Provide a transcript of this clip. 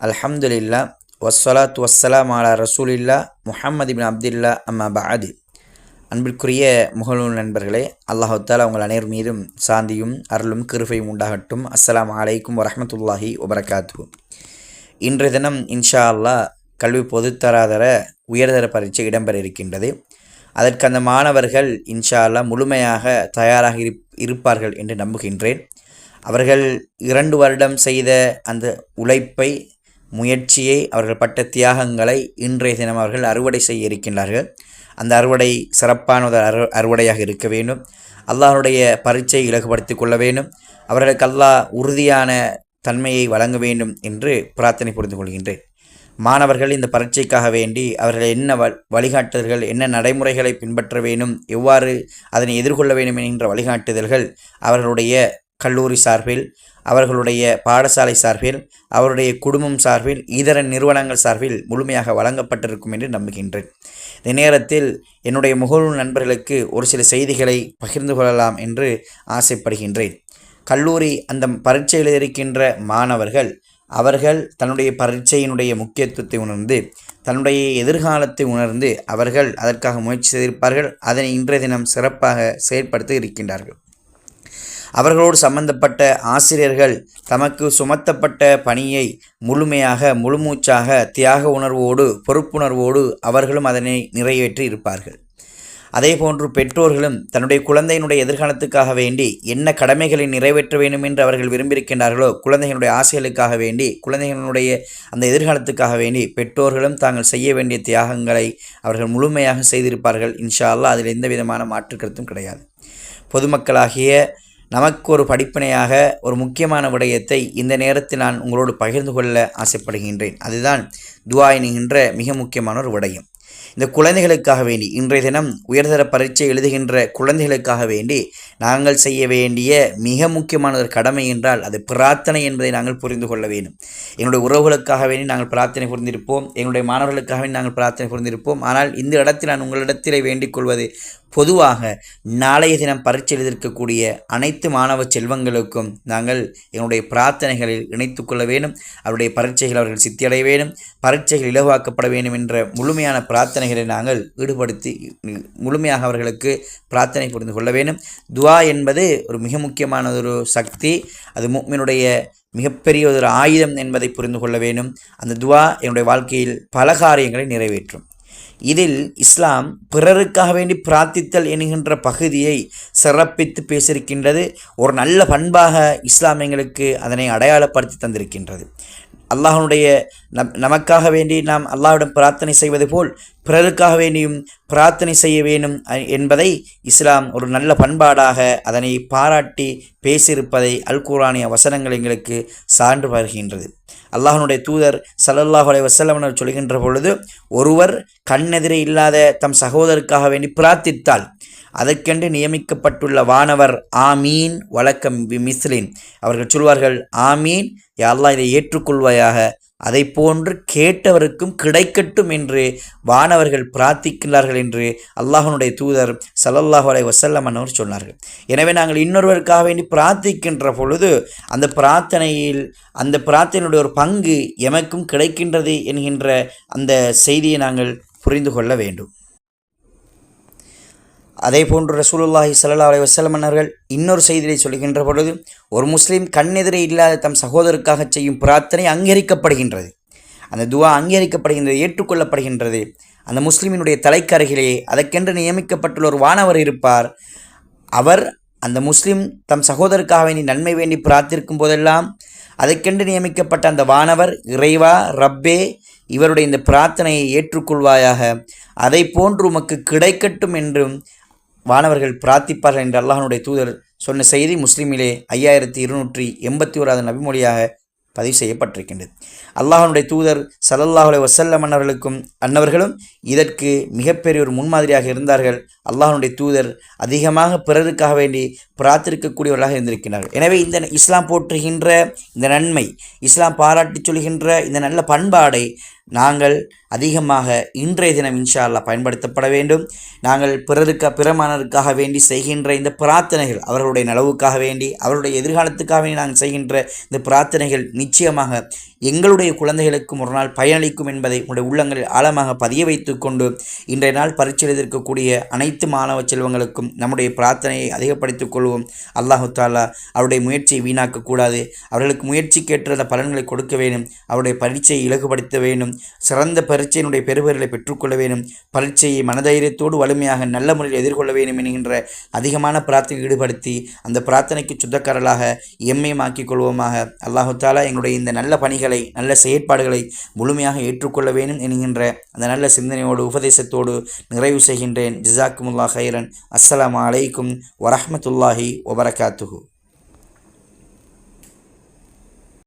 அல்ஹம்துலில்லா வஸ்ஸலாத் வஸ்ஸலாம் அலா ரசூலில்லா முஹம்மது பின் அப்துல்லா அம்மா பாது அன்பிற்குரிய முகநூல் நண்பர்களே அல்லாஹு தாலா உங்கள் அனைவர் மீதும் சாந்தியும் அருளும் கிருபையும் உண்டாகட்டும். அஸ்லாம் அலைக்கும் வரமத்துல்லாஹி வபரகாத்து இன்றைய தினம் இன்ஷா அல்லாஹ் கல்வி பொதுத்தராதர உயர்தர பரீட்சை இடம்பெற இருக்கின்றது. அதற்கு அந்த மாணவர்கள் இன்ஷா அல்லா முழுமையாக தயாராக இருப் இருப்பார்கள் என்று நம்புகின்றேன். அவர்கள் இரண்டு வருடம் செய்த அந்த உழைப்பை முயற்சியை அவர்கள் பட்ட தியாகங்களை இன்றைய தினம் அவர்கள் அறுவடை செய்ய இருக்கின்றார்கள். அந்த அறுவடை சிறப்பான ஒரு அறு அறுவடையாக இருக்க வேண்டும். அல்லாஹனுடைய பரீட்சை இலகுபடுத்தி கொள்ள வேண்டும். அவர்களுக்கு அல்லாஹ் உறுதியான தன்மையை வழங்க வேண்டும் என்று பிரார்த்தனை புரிந்து கொள்கின்றேன். மாணவர்கள் இந்த பரீட்சைக்காக வேண்டி அவர்கள் என்ன வ வழிகாட்டுதல்கள் என்ன நடைமுறைகளை பின்பற்ற வேண்டும் எவ்வாறு அதனை எதிர்கொள்ள வேண்டும் என்கின்ற வழிகாட்டுதல்கள் அவர்களுடைய கல்லூரி சார்பில் அவர்களுடைய பாடசாலை சார்பில் அவருடைய குடும்பம் சார்பில் இதர நிறுவனங்கள் சார்பில் முழுமையாக வழங்கப்பட்டிருக்கும் என்று நம்புகின்றேன். இந்த நேரத்தில் என்னுடைய முகநூல் நண்பர்களுக்கு ஒரு சில செய்திகளை பகிர்ந்து கொள்ளலாம் என்று ஆசைப்படுகின்றேன். கல்லூரி அந்த பரீட்சையில் இருக்கின்ற மாணவர்கள் அவர்கள் தன்னுடைய பரீட்சையினுடைய முக்கியத்துவத்தை உணர்ந்து தன்னுடைய எதிர்காலத்தை உணர்ந்து அவர்கள் அதற்காக முயற்சி செய்திருப்பார்கள் அதனை இன்றைய தினம் சிறப்பாக செயற்படுத்த இருக்கின்றார்கள். அவர்களோடு சம்பந்தப்பட்ட ஆசிரியர்கள் தமக்கு சுமத்தப்பட்ட பணியை முழுமையாக முழுமூச்சாக தியாக உணர்வோடு பொறுப்புணர்வோடு அவர்களும் அதனை நிறைவேற்றி இருப்பார்கள். அதேபோன்று பெற்றோர்களும் தன்னுடைய குழந்தையினுடைய எதிர்காலத்துக்காக வேண்டி என்ன கடமைகளை நிறைவேற்ற வேண்டும் என்று அவர்கள் விரும்பியிருக்கின்றார்களோ குழந்தைகளுடைய ஆசைகளுக்காக வேண்டி குழந்தைகளுடைய அந்த எதிர்காலத்துக்காக வேண்டி பெற்றோர்களும் தாங்கள் செய்ய வேண்டிய தியாகங்களை அவர்கள் முழுமையாக செய்திருப்பார்கள். இன்ஷா அல்லா அதில் எந்த விதமான மாற்றுக்கருத்தும் கிடையாது. பொதுமக்களாகிய நமக்கு ஒரு படிப்பினையாக ஒரு முக்கியமான விடயத்தை இந்த நேரத்தில் நான் உங்களோடு பகிர்ந்து கொள்ள ஆசைப்படுகின்றேன். அதுதான் துவா என்கின்ற மிக முக்கியமான ஒரு விடயம். இந்த குழந்தைகளுக்காக வேண்டி இன்றைய தினம் உயர்தர பரீட்சை எழுதுகின்ற குழந்தைகளுக்காக வேண்டி நாங்கள் செய்ய வேண்டிய மிக முக்கியமான ஒரு கடமை என்றால் அது பிரார்த்தனை என்பதை நாங்கள் புரிந்து கொள்ள வேண்டும். எங்களுடைய உறவுகளுக்காக வேண்டி நாங்கள் பிரார்த்தனை புரிந்திருப்போம். எங்களுடைய மாணவர்களுக்காக வேண்டி நாங்கள் பிரார்த்தனை புரிந்திருப்போம். ஆனால் இந்த இடத்தில் நான் உங்களிடத்திலே வேண்டிக் கொள்வது பொதுவாக நாளைய தினம் பரீட்சை எழுதியிருக்கக்கூடிய அனைத்து மாணவ செல்வங்களுக்கும் நாங்கள் எங்களுடைய பிரார்த்தனைகளில் இணைத்து கொள்ள வேண்டும். அவருடைய பரீட்சைகள் அவர்கள் சித்தியடைய வேண்டும். பரீட்சைகள் இலவாக்கப்பட வேண்டும் என்ற முழுமையான பிரார்த்தனைகளை நாங்கள் ஈடுபடுத்தி முழுமையாக அவர்களுக்கு பிரார்த்தனை புரிந்து கொள்ள வேண்டும். துவா என்பது ஒரு மிக முக்கியமான ஒரு சக்தி. அது முக்மினுடைய மிகப்பெரிய ஒரு ஆயுதம் என்பதை புரிந்து கொள்ள வேண்டும். அந்த துவா என்னுடைய வாழ்க்கையில் பல காரியங்களை நிறைவேற்றும். இதில் இஸ்லாம் பிறருக்காக வேண்டி பிரார்த்தித்தல் என்கின்ற பகுதியை சிறப்பித்து பேசியிருக்கின்றது. ஒரு நல்ல பண்பாக இஸ்லாம் எங்களுக்கு அதனை அடையாளப்படுத்தி தந்திருக்கின்றது. அல்லாஹனுடைய நம் நமக்காக வேண்டி நாம் அல்லாஹ்விடம் பிரார்த்தனை செய்வது போல் பிறருக்காக வேண்டியும் பிரார்த்தனை செய்ய வேண்டும் என்பதை இஸ்லாம் ஒரு நல்ல பண்பாடாக அதனை பாராட்டி பேசியிருப்பதை அல் குரானிய வசனங்கள் எங்களுக்கு சான்று வருகின்றது. அல்லாஹனுடைய தூதர் சல்லல்லாஹ் அலை வசல்லமனர் சொல்கின்ற பொழுது ஒருவர் கண்ணெதிரே இல்லாத தம் சகோதரருக்காக வேண்டி பிரார்த்தித்தால் அதற்கென்று நியமிக்கப்பட்டுள்ள வானவர் ஆமீன் வழக்கம் மிஸ்லின். அவர்கள் சொல்வார்கள் ஆமீன் யாரெல்லாம் இதை ஏற்றுக்கொள்வாயாக. அதை போன்று கேட்டவருக்கும் கிடைக்கட்டும் என்று வானவர்கள் பிரார்த்திக்கிறார்கள் என்று அல்லாஹனுடைய தூதர் சல்லல்லாஹு அலை வசல்லம் அவர் சொன்னார்கள். எனவே நாங்கள் இன்னொருவருக்காக வேண்டி பிரார்த்திக்கின்ற பொழுது அந்த பிரார்த்தனையில் அந்த பிரார்த்தனையுடைய ஒரு பங்கு எமக்கும் கிடைக்கின்றது என்கின்ற அந்த செய்தியை நாங்கள் புரிந்து கொள்ள வேண்டும். அதே போன்று ரசூலுல்லாஹி சல்லா அலி வசலமன்னர்கள் இன்னொரு செய்தியை சொல்கின்ற பொழுது ஒரு முஸ்லீம் கண்ணெதிரே இல்லாத தம் சகோதரருக்காக செய்யும் பிரார்த்தனை அங்கீகரிக்கப்படுகின்றது. அந்த துவா அங்கீகரிக்கப்படுகின்றது ஏற்றுக்கொள்ளப்படுகின்றது. அந்த முஸ்லீமினுடைய தலைக்கருகிலே அதற்கென்று நியமிக்கப்பட்டுள்ள ஒரு வானவர் இருப்பார். அவர் அந்த முஸ்லீம் தம் சகோதரருக்காக வேண்டி நன்மை வேண்டி பிரார்த்திருக்கும் போதெல்லாம் அதற்கென்று நியமிக்கப்பட்ட அந்த வானவர் இறைவா ரப்பே இவருடைய இந்த பிரார்த்தனையை ஏற்றுக்கொள்வாயாக. அதை போன்று உமக்கு கிடைக்கட்டும் என்றும் வானவர்கள் பிரார்த்திப்பார்கள் என்று அல்லாஹனுடைய தூதர் சொன்ன செய்தி முஸ்லீமிலே ஐயாயிரத்தி இருநூற்றி எண்பத்தி ஓராவது நபிமொழியாக பதிவு செய்யப்பட்டிருக்கின்றது. அல்லாஹனுடைய தூதர் சல்லல்லாஹ் வசல்லம் அன்னவர்களுக்கும் அன்னவர்களும் இதற்கு மிகப்பெரிய ஒரு முன்மாதிரியாக இருந்தார்கள். அல்லாஹனுடைய தூதர் அதிகமாக பிறருக்காக வேண்டி பிரார்த்திருக்கக்கூடியவர்களாக இருந்திருக்கிறார்கள் எனவே இந்த இஸ்லாம் போற்றுகின்ற இந்த நன்மை இஸ்லாம் பாராட்டி சொல்கின்ற இந்த நல்ல பண்பாடை நாங்கள் அதிகமாக இன்றைய தினம் இன்ஷா அல்லாஹ் பயன்படுத்தப்பட வேண்டும். நாங்கள் பிறருக்க பிறமானருக்காக வேண்டி செய்கின்ற இந்த பிரார்த்தனைகள் அவர்களுடைய நலவுக்காக வேண்டி அவருடைய எதிர்காலத்துக்காக வேண்டி நாங்கள் செய்கின்ற இந்த பிரார்த்தனைகள் நிச்சயமாக எங்களுடைய குழந்தைகளுக்கும் ஒரு நாள் பயனளிக்கும் என்பதை உங்களுடைய உள்ளங்களில் ஆழமாக பதிய வைத்துக் கொண்டு இன்றைய நாள் பரீட்சை எழுதியிருக்கக்கூடிய அனைத்து மாணவ செல்வங்களுக்கும் நம்முடைய பிரார்த்தனையை அதிகப்படுத்திக் கொள்வோம். அல்லாஹு தாலா அவருடைய முயற்சியை வீணாக்கக்கூடாது. அவர்களுக்கு முயற்சிக்கேற்ற அந்த பலன்களை கொடுக்க வேண்டும். அவருடைய பரீட்சையை இலகுபடுத்த வேண்டும். சிறந்த பரீட்சையினுடைய பெறுபேறுகளை பெற்றுக்கொள்ள வேண்டும். பரீட்சையை மனதைரியத்தோடு வலிமையாக நல்ல முறையில் எதிர்கொள்ள வேண்டும் என்கின்ற அதிகமான பிரார்த்தனை ஈடுபடுத்தி அந்த பிரார்த்தனைக்கு சுத்தக்காரலாக எம்மையும் ஆக்கிக் கொள்வோமாக. அல்லாஹு தாலா எங்களுடைய இந்த நல்ல பணிகளை நல்ல செயற்பாடுகளை முழுமையாக ஏற்றுக்கொள்ள வேண்டும் என்கின்ற அந்த நல்ல சிந்தனையோடு உபதேசத்தோடு நிறைவு செய்கின்றேன். ஜிசாக்குமுல்லா ஹைரன் அஸ்ஸலாமு அலைக்கும் வரஹமத்துல்லாஹி வபரகாத்துஹு.